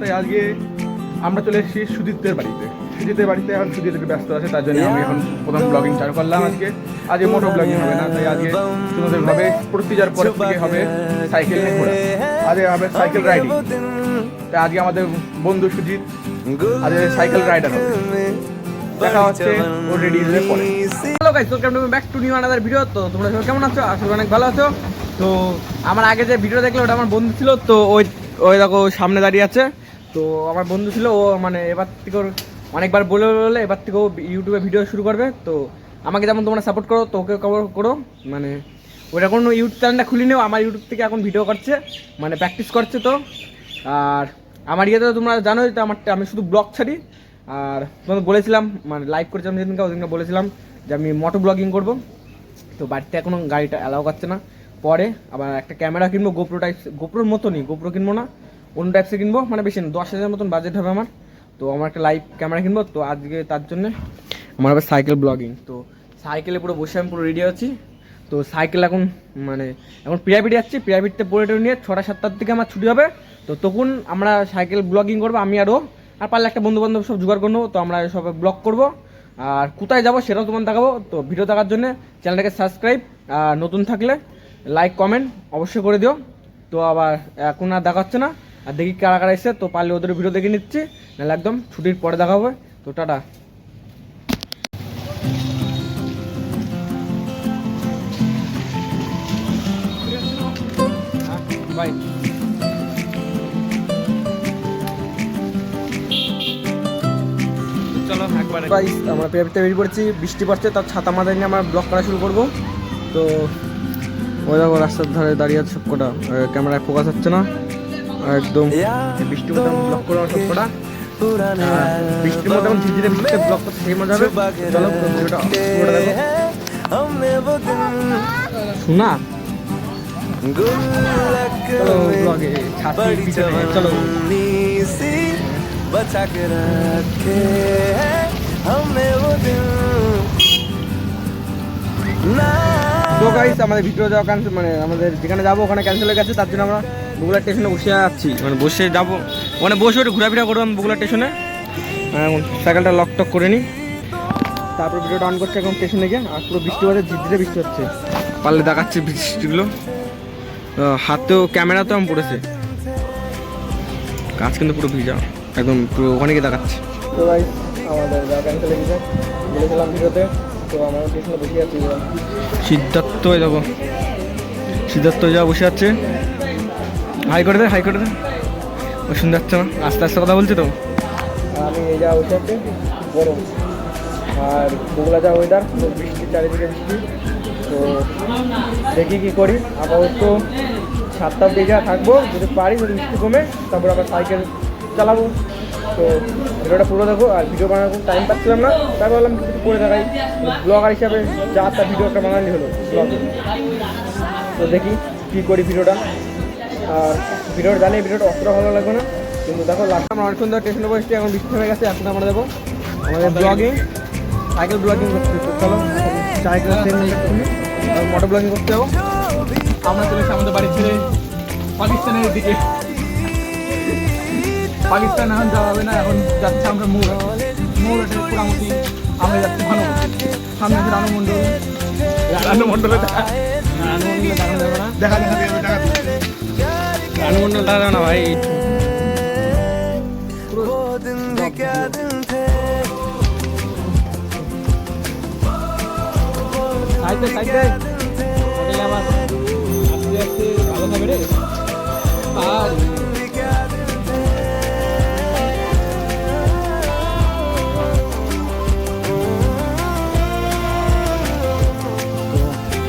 তাই আজকে আমরা চলে এসেছি সুদীপ্তের বাড়িতে। সুজিতের বাড়িতে এখন সুজিত একটু ব্যস্ত আছে, তার জন্য আমি এখন প্রথম ব্লগিং চালু করলাম আজকে। আজকে মোটো ব্লগিং হবে না, তাই আজকে সুন্দরভাবে প্রতিজার পরের থেকে হবে সাইকেল নিয়ে ঘোরা। আজকে হবে সাইকেল রাইডিং তাই আজকে আমাদের বন্ধু সুজিত আজকে সাইকেল রাইডার হবে। দেখা হচ্ছে ও রেডি হয়ে পরে hello guys welcome to back to new another video তো তোমরা সবাই কেমন আছো? আসলে অনেক ভালো আছো। তো আমার আগে যে ভিডিও দেখলে, ওটা আমার বন্ধু ছিল। তো ওই ওই দেখো সামনে দাঁড়িয়ে আছে। তো আমার বন্ধু ছিল, ও মানে এবার থেকে ওর অনেকবার বলে বলে এবার থেকে ও ইউটিউবে ভিডিও শুরু করবে। তো আমাকে যেমন তোমরা সাপোর্ট করো, তো ওকে কভার করো। মানে ওটা কোনো ইউটিউব চ্যানেলটা খুলি নেও আমার ইউটিউব থেকে এখন ভিডিও করছে মানে প্র্যাকটিস করছে তো। আর আমার ইয়েতে তোমরা জানোই তো আমার আমি শুধু ব্লগ ছাড়ি। আর তোমাদের বলেছিলাম মানে লাইভ করেছিলাম যেদিনকে, ওদিনকে বলেছিলাম যে আমি মোটো ব্লগিং করব। তো বাড়িতে এখনও গাড়িটা অ্যালাউ করছে না। পরে আবার একটা ক্যামেরা কিনবো গোপ্রো টাইপ গোপ্রোর মতনই গোপ্রো কিনবো না। অন্য টাইপসে কিনবো? মানে বেশি না, দশ হাজার মতন বাজেট হবে আমার। তো আমার একটা লাইভ ক্যামেরা কিনবো, তো আজকে তার জন্য আমার হবে সাইকেল ব্লগিং তো সাইকেলে পুরো বসে আমি পুরো রেডি আছি। তো সাইকেল এখন মানে এখন প্রাইভেট যাচ্ছি প্রাইভেটতে পড়ে টরে নিয়ে ছটা সাতটার দিকে আমার ছুটি হবে। তো তখন আমরা সাইকেল ব্লগিং করব, আমি আরও আর পারলে একটা বন্ধু বান্ধব সব জোগাড় করে নেব তো আমরা সব ব্লগ করব। আর কোথায় যাব সেটাও তোমার দেখাবো। তো ভিডিও দেখার জন্য চ্যানেলটাকে সাবস্ক্রাইব আর নতুন থাকলে লাইক কমেন্ট অবশ্যই করে দিও। তো আবার এখন আর দেখা হচ্ছে না। আর দেখি কারা কারা এসে তো পারলে ওদের ভিডিও দেখে নিচ্ছি নাহলে একদম ছুটির পরে দেখা হবে। তো টাটা। বাই চলো একবারে। আমরা পেপারতে বেরিয়ে পড়েছি বৃষ্টি পড়ছে তার ছাতা মাথায় নিয়ে আমরা ব্লগ করা শুরু করব। তো ওই দেখো রাস্তার ধারে দাঁড়িয়ে আছে সবকটা ক্যামেরায় ফোকাস হচ্ছে না। একদম এই বৃষ্টির মধ্যে ব্লগ করবো সবকটা আর বৃষ্টির মধ্যে এখন ধীরে ধীরে বৃষ্টিতে ব্লগ করতে সেই মজা হবে চলো পুরো ভিডিওটা পুরোটা দেখো শোনা চলো ব্লগে ছাতি পিছনে চলো बचा के रखे हैं हमें वो दिन ना তো গাইস আমাদের ভিডিও যাওয়া ক্যান্সেল মানে আমাদের যেখানে যাবো ওখানে ক্যান্সেল হয়ে গেছে তার জন্য আমরা বগুলা স্টেশনে বসে আছি। মানে বসে যাব। মানে বসে একটু ঘোরাফেরা করব আমি বগুলা স্টেশনে। সাইকেলটা লক টক করে নিই তারপর ভিডিওটা অন করছে এখন স্টেশনে গিয়ে। আর পুরো বৃষ্টি হচ্ছে, ঝিরঝিরে বৃষ্টি হচ্ছে। পারলে দেখাচ্ছে বৃষ্টিগুলো। হাতেও ক্যামেরা তো পড়েছে। কাজ কিন্তু পুরো ভিজা। একদম পুরো ওখানে গিয়ে দেখাচ্ছে। তো ভাই আমাদের ক্যান্সেল হয়ে গেছে। বলেছিলাম ভিডিওতে। সিদ্ধার্থ দেখো সিদ্ধার্থ যা বসে আছে। হাই করে দে হাই করে দে। ও শুনতে যাচ্ছে না? আস্তে আস্তে কথা বলছে তো। আমি এই যা আছে, গরম। আর বগুলা যা ওয়েদার বৃষ্টি চারিদিকে বৃষ্টি। তো দেখি কি করি। আপাতত সাতটা অব্দি যা থাকব, যদি পারি, যদি বৃষ্টি কমে, তারপর আবার সাইকেল চালাবো। তো ভিডিওটা পুরো দেখো আর ভিডিও বানানোর টাইম পাচ্ছিলাম না। তাই ভাবলাম কিছু করে দেখাই। ব্লগার হিসাবে যা তার ভিডিও একটা বানালি হলো ব্লগ তো দেখি কী করি ভিডিওটা। আর ভিডিওটা জানি, ভিডিওটা অতটা ভালো লাগবে না। কিন্তু দেখো, লাস্ট আমরা অনেকক্ষণ ধরে স্টেশনে বসছি এখন বৃষ্টি হয়ে গেছে, এখন আমরা দেখো আমাদের ব্লগিং সাইকেল ব্লগিং করতে চলো। সাইকেল মোটর ব্লগিং করতে যাব। আমরা চলেছি আমাদের বাড়ি ছেড়ে পাকিস্তানের দিকে। পাকিস্তান এখন যাওয়া হবে না, এখন যাচ্ছে আমরা মৌর। মৌর পুরামতি আমরা যাচ্ছি ভানুমতি সামনে রানু মণ্ডল রানু মণ্ডলে দেখা দেখা দেখা মুন্ডল ভাই সাইডে আমার আস্তে আস্তে ভালো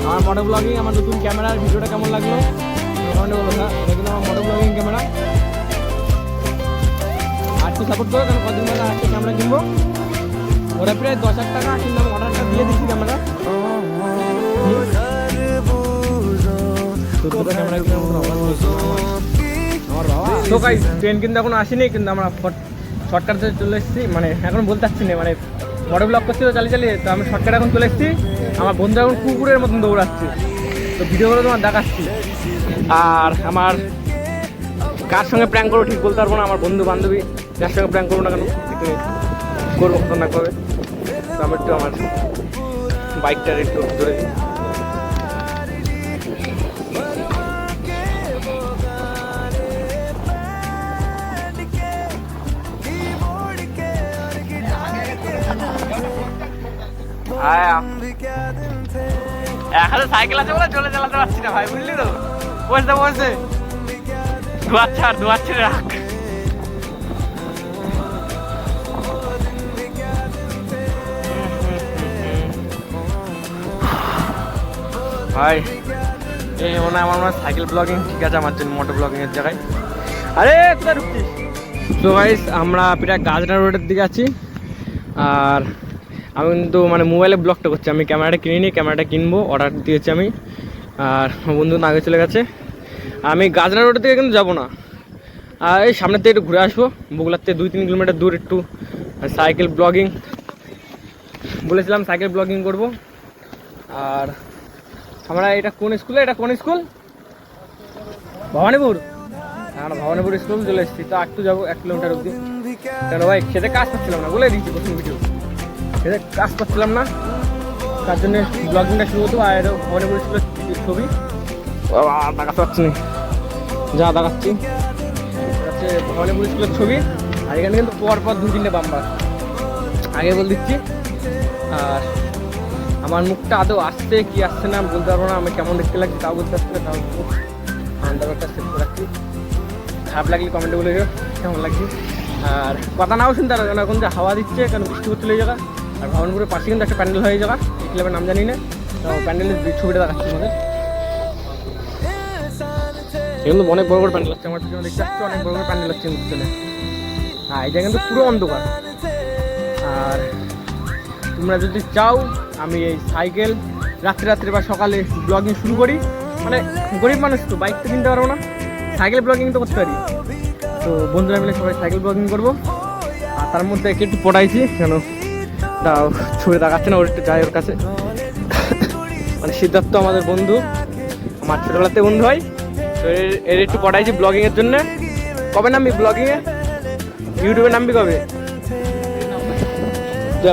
আমার মডেল ব্লগিং আমার নতুন ক্যামেরার ভিডিওটা কেমন লাগল? কমেন্টে বলো না এটা আমার মোটো ব্লগিং ক্যামেরা আর সাপোর্ট করো কারণ কদিন পরে আরেকটা ক্যামেরা কিনবো। ওরা প্রায় দশ হাজার টাকা কিন্তু আমি অর্ডারটা দিয়ে দিচ্ছি ক্যামেরা ক্যামেরা কিনে আমরা বাবা তো ট্রেন কিন্তু এখন আসেনি, কিন্তু আমরা শর্টকাটে চলে এসেছি। মানে এখন বলতে পারছি না মানে বড় ব্লক করছি তো, চালিয়ে চালিয়ে। তো আমি শর্টকাট এখন চলে এসেছি। আমার বন্ধু এখন কুকুরের মতন দৌড়াচ্ছে। তো ভিডিও তোমার দেখাচ্ছি। আর আমার কার সঙ্গে প্র্যাঙ্ক করব ঠিক বলতে পারব না, আমার বন্ধু বান্ধবী, যার সঙ্গে প্র্যাঙ্ক করব না কেন করব, খতরনাক হবে তো আমার একটু আমার বাইকটার একটু ধরে দিই এখন সাইকেল আছে বলে চলে চালাতে পারছি না ভাই, বুঝলি তো? বসতে বসে দুয়ার ছাড়, দুয়ার ছেড়ে রাখ। ভাই, এই মনে হয় আমার সাইকেল ব্লগিং ঠিক আছে আমার জন্য মোটর ব্লগিং এর জায়গায়। আরে, কোথায় ঢুকছিস? তো আমরা প্রায় গাজরা রোডের দিকে আছি। আর আমি কিন্তু মানে মোবাইলে ব্লগটা করছি। আমি ক্যামেরাটা কিনিনি, ক্যামেরাটা কিনবো অর্ডার দিয়েছি আমি। আর বন্ধু আগে চলে গেছে। আমি গাজরা রোডের দিকে কিন্তু যাব না। আর এই সামনের থেকে একটু ঘুরে আসব। বগুলার থেকে দুই তিন কিলোমিটার দূর একটু সাইকেল ব্লগিং। বলেছিলাম সাইকেল ব্লগিং করব। আর আমরা এটা কোন স্কুলে? এটা কোন স্কুল? ভবানীপুর। হ্যাঁ ভবানীপুর স্কুল চলে এসেছি। তো একটু যাব এক কিলোমিটার অবধি। কেন ভাই, খেতে কাজ করছিলাম না। বলে দিচ্ছি প্রথম ভিডিও খেতে কাজ পাচ্ছিলাম না। তার জন্য ব্লগিংটা শুরু হতো আর এটা ভবানীপুর স্কুলের ছবি। দেখাতে পারছি না। যা দেখাচ্ছি। ভবানীপুর স্কুলের ছবি। আর এখানে কিন্তু পর পর দু তিনটে বাম্বার আগে বলে দিচ্ছি। আর আমার মুখটা আদৌ আসছে কি আসছে না বলতে পারব না। আমি কেমন দেখতে লাগছে তাও বলতে পারছি না, তাও আন্দারটা সেট করে রাখছি। খারাপ লাগলে কমেন্টে বলে কেমন লাগছে? আর কথা নাও শুনতে পারো কারণ এখন যে হাওয়া দিচ্ছে, কারণ বৃষ্টি হচ্ছে এই জায়গা আর ভবনপুরের পাশে কিন্তু একটা প্যান্ডেল হয়ে যাওয়া এই ক্লাবের নাম জানি না। তো প্যান্ডেলের ছবিটা দেখাচ্ছি আমাদের কিন্তু অনেক বড় বড় প্যান্ডেল হচ্ছে আমার পিছনে দেখতে পাচ্ছি, অনেক বড় বড় প্যান্ডেল হচ্ছে পিছনে। হ্যাঁ এটা কিন্তু পুরো অন্ধকার। আর তোমরা যদি চাও, আমি এই সাইকেল রাত্রে রাত্রে বা সকালে ব্লগিং শুরু করি। মানে গরিব মানুষ তো বাইক তো কিনতে পারব না। সাইকেল ব্লগিং তো করতে পারি। তো বন্ধুরা মিলে সবাই সাইকেল ব্লগিং করব। আর তার মধ্যে একে একটু পড়াইছি কেন ছুঁড়ে দেখাচ্ছে না, ওর একটু যাই ওর কাছে। মানে সিদ্ধার্থ আমাদের বন্ধু, আমার ছোটবেলাতে বন্ধু হয়। তো এর- একটু পড়াইছি ব্লগিংয়ের জন্য। কবে নামবি ব্লগিংয়ে ইউটিউবে নামবি কবে?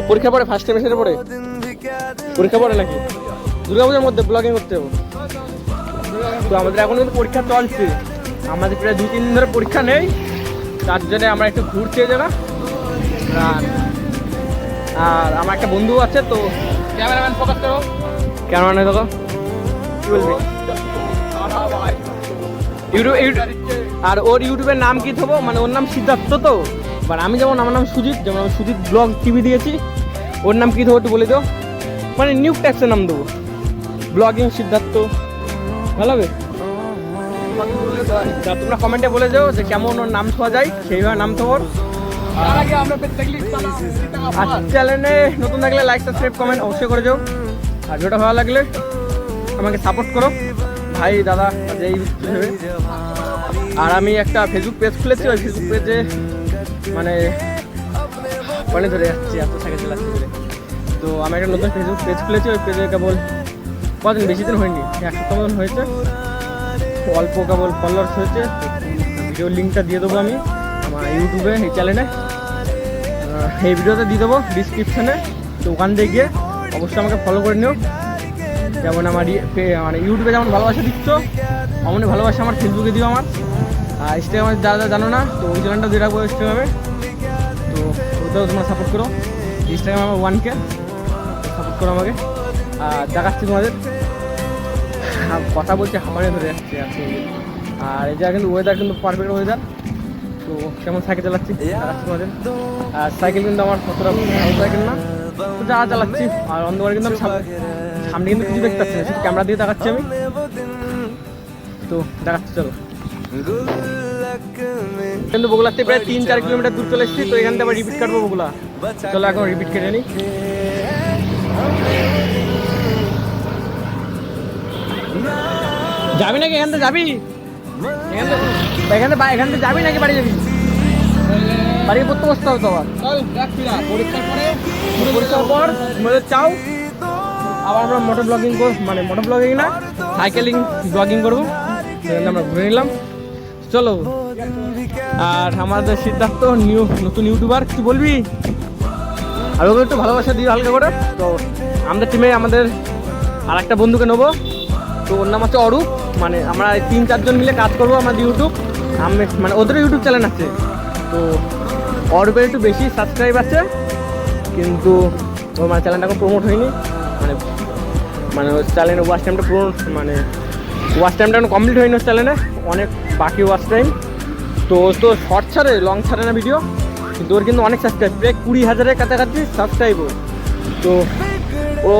পরীক্ষা পড়ে ফার্স্ট সেমিস্টারে পড়ে? পরীক্ষা পড়ে নাকি? দুর্গাপূজার মধ্যে ব্লগিং করতে হবে। তো আমাদের এখন কিন্তু পরীক্ষা চলছে। আমাদের প্রায় দুই তিন দিন ধরে পরীক্ষা নেই। তার জন্য আমরা একটু ঘুরতে জায়গা আর আর আমার একটা বন্ধু আছে তো ক্যামেরাম্যান ফোকাস করো। ক্যামেরাম্যান দেখো কি বলবি? ইউটিউব ইউটিউব আর ওর ইউটিউবের নাম কি থবো মানে ওর নাম সিদ্ধার্থ তো। এবার আমি যেমন আমার নাম সুজিত যেমন আমি সুজিত ব্লগ টিভি দিয়েছি ওর নাম কি থবো একটু বলে দাও? মানে নিউ ট্যাক্সের নাম দেবো। ব্লগিং সিদ্ধার্থ। ভালো হবে? তোমরা কমেন্টে বলে যাও যে কেমন ওর নাম থোয়া যায় সেইভাবে নাম থবো ওর। আর চ্যানেলে নতুন থাকলে লাইক সাবস্ক্রাইব কমেন্ট অবশ্যই করে যাও। আর ভিডিওটা ভালো লাগলে আমাকে সাপোর্ট করো। ভাই, দাদা, যেই হিসেবে আর আমি একটা ফেসবুক পেজ খুলেছি, ওই ফেসবুক পেজে মানে অনেক ধরে যাচ্ছি, এত সাইকেল চালাচ্ছি তো আমি একটা নতুন ফেসবুক পেজ খুলেছি, ওই পেজে কেবল কদিন, বেশি দিন হয়নি, এক সপ্তাহ মতন হয়েছে। অল্প কেবল ফলোয়ার্স হয়েছে। ভিডিও লিঙ্কটা দিয়ে দেবো আমি আমার ইউটিউবে, এই চ্যানেলে এই ভিডিওতে দিয়ে দেবো ডিসক্রিপশানে তো ওখান থেকে গিয়ে অবশ্যই আমাকে ফলো করে নিও। যেমন আমার ইয়ে- মানে ইউটিউবে যেমন ভালোবাসা দিচ্ছ, অমনি ভালোবাসা আমার ফেসবুকে দিও আমার। আর ইনস্টাগ্রামে যারা যারা জানো না, তো ওই চ্যানেলটা দিয়ে রাখব ইনস্টাগ্রামে তো ওটাও তোমরা সাপোর্ট করো। ইনস্টাগ্রামে আমার ওয়ান কে সাপোর্ট করো আমাকে। আর দেখাচ্ছি তোমাদের। কথা বলছি হামারে ধরে যাচ্ছে আর এই জায়গা কিন্তু ওয়েদার কিন্তু পারফেক্ট ওয়েদার তো কেমন সাইকেল চালাচ্ছি? তোমাদের। আর সাইকেল কিন্তু আমার কতটা ভালো সাইকেল না। তো যা চালাচ্ছি আর অন্ধকারে কিন্তু আমি সামনে কিন্তু কিছু দেখতে পাচ্ছি না শুধু ক্যামেরা দিয়ে দেখাচ্ছি আমি। তো দেখাচ্ছি চলো। কিন্তু বগুলাতে প্রায় তিন চার কিলোমিটার দূর চলে এসেছি তো এখান থেকে আবার রিপিট কাটবো বগুলা। চলো এখন রিপিট কেটে নিই। যাবি নাকি এখান থেকে? যাবি? এখান এখান থেকে যাবি নাকি বাড়ি যাবি? বাড়ি পড়তে বসতে হবে তো আবার। পরীক্ষার পরে পরীক্ষার পর তোমাদের চাও। আবার আমরা মোটর ব্লগিং কর মানে মোটর ব্লগিং না সাইকেলিং ব্লগিং করব। আমরা ঘুরে নিলাম। চলো। আর আমাদের সিদ্ধার্থ নিউ নতুন ইউটিউবার কিছু বলবি? আর ওকে একটু ভালোবাসা দিও হালকা করে। তো আমাদের টিমে আমাদের আর একটা বন্ধুকে নেব। তো ওর নাম হচ্ছে অরূপ। মানে আমরা তিন, চারজন মিলে কাজ করব আমাদের ইউটিউব আমি মানে ওদেরও ইউটিউব চ্যানেল আছে। তো অরূপের একটু বেশি সাবস্ক্রাইব আছে, কিন্তু ওর মানে চ্যানেলটা এখন প্রমোট হয়নি। মানে মানে ওর চ্যানেলের ওয়াচ টাইমটা প্রমোট মানে ওয়াচ টাইমটা এখন কমপ্লিট হয়নি ওর চ্যানেলে অনেক বাকি ওয়াচ টাইম তো ও তো শর্ট ছাড়ে লং ছাড়ে না ভিডিও কিন্তু ওর কিন্তু অনেক সাবস্ক্রাইব প্রায় কুড়ি হাজারের কাছাকাছি সাবস্ক্রাইব তো ও,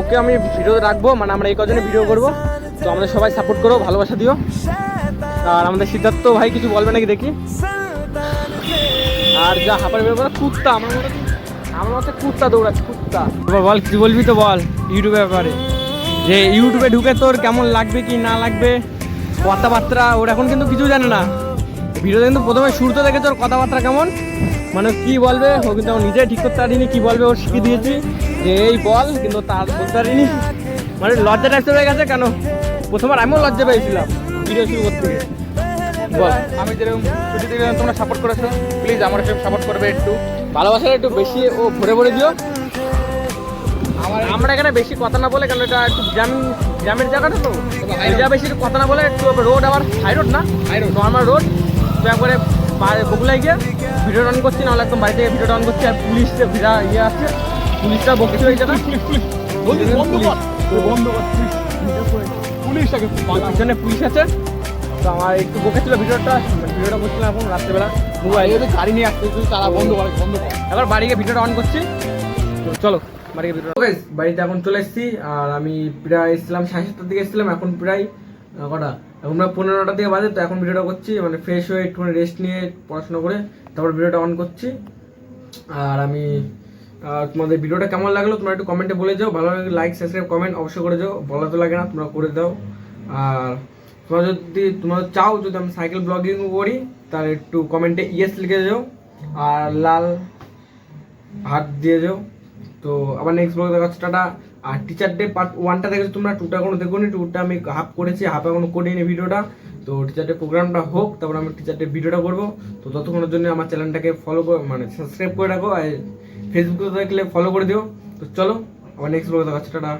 ওকে আমি ভিডিও রাখব মানে আমরা এই কজনে ভিডিও করব। তো আমাদের সবাই সাপোর্ট করো, ভালোবাসা দিও। আর আমাদের সিদ্ধার্থ ভাই কিছু বলবে নাকি দেখি? আর যা হাঁপার ব্যাপারে কুত্তা, আমার মনে আমার মতে কুত্তা দৌড়াচ্ছে, কুত্তা। বল, কিছু বলবি তো বল ইউটিউবের ব্যাপারে। যে ইউটিউবে ঢুকে তোর কেমন লাগবে কি না লাগবে, কথাবার্তা, ওর এখন কিন্তু কিছু জানে না। ভিডিওতে কিন্তু প্রথমে শুরুতে দেখে তোর কথাবার্তা কেমন। মানে কি বলবে, ও কিন্তু আমার নিজে ঠিক করতে পারিনি, কি বলবে ওর শিখিয়ে দিয়েছি। যে এই বল, কিন্তু তার বলতে পারিনি মানে লজ্জা টাইপস হয়ে গেছে কেন? প্রথমবার আমিও লজ্জা পেয়েছিলাম ভিডিও শুরু করতে গিয়ে। বল। আমি যেরকম ছুটিতে গেলাম তোমরা সাপোর্ট করেছ প্লিজ আমার একটু সাপোর্ট করবে একটু। ভালোবাসাটা একটু বেশি ও ভরে ভরে দিও। আমার আমরা এখানে বেশি কথা না বলে কেন এটা একটু গ্রামীণ গ্রামের জায়গাটা তো। এটা বেশি কথা না বলে একটু রোড আবার হাই রোড না? হাই রোড নর্মাল রোড তো একবারে বগুলায় গিয়ে ভিডিও অন করছি নাহলে একদম বাড়ি থেকে ভিডিও অন করছি আর পুলিশ ভিড়া ইয়ে আছে পুলিশটা বকছিল এই জায়গা বন্ধু বন্ধ কর। বন্ধ কর। পুলিশটাকে পিছনে পুলিশ আছে। তো আমার একটু বকেছিল ভিডিওটা ভিডিওটা করছিলাম এখন রাত্রেবেলা। মোবাইল। গাড়ি নিয়ে আসতে তারা বন্ধ কর বন্ধ কর। এবার বাড়ি গিয়ে ভিডিওটা অন করছি। তো চলো বাড়ি গিয়ে ভিডিও বাড়িতে এখন চলে এসেছি আর আমি প্রায় এসেছিলাম সাড়ে সাতটার দিকে এসেছিলাম এখন প্রায় কটা? এখন প্রায় পনেরোটার দিকে বাজে তো এখন ভিডিওটা করছি মানে ফ্রেশ হয়ে একটু রেস্ট নিয়ে পড়াশোনা করে তারপর ভিডিওটা অন করছি। আর আমি তোমাদের ভিডিওটা কেমন লাগল তোমরা একটু কমেন্টে বলে যাও। ভালো লাগে লাইক সাবস্ক্রাইব কমেন্ট অবশ্যই করে যাও। বলা তো লাগে না, তোমরা করে দাও। আর তোমরা যদি, তোমরা চাও যদি আমি সাইকেল ব্লগিং করি, তাহলে একটু কমেন্টে ইয়েস লিখে যাও। আর লাল হাত দিয়ে যাও। তো আবার নেক্সট ব্লগ দেখাচ্ছি, টাটা। আর টিচার ডে পার্ট ওয়ানটা দেখেছ তোমরা? টুটা কোনো দেখো নি টুটা আমি হাফ করেছি হাফ এখনও করিনি ভিডিওটা। তো টিচার ডে প্রোগ্রামটা হোক, তারপর আমি টিচার ডে ভিডিওটা করব। তো ততক্ষণের জন্য আমার চ্যানেলটাকে ফলো করে মানে সাবস্ক্রাইব করে রাখো। আর ফেসবুকে দেখলে ফলো করে দিও। তো চলো আবার নেক্সট ব্লগ দেখাচ্ছি টাটা।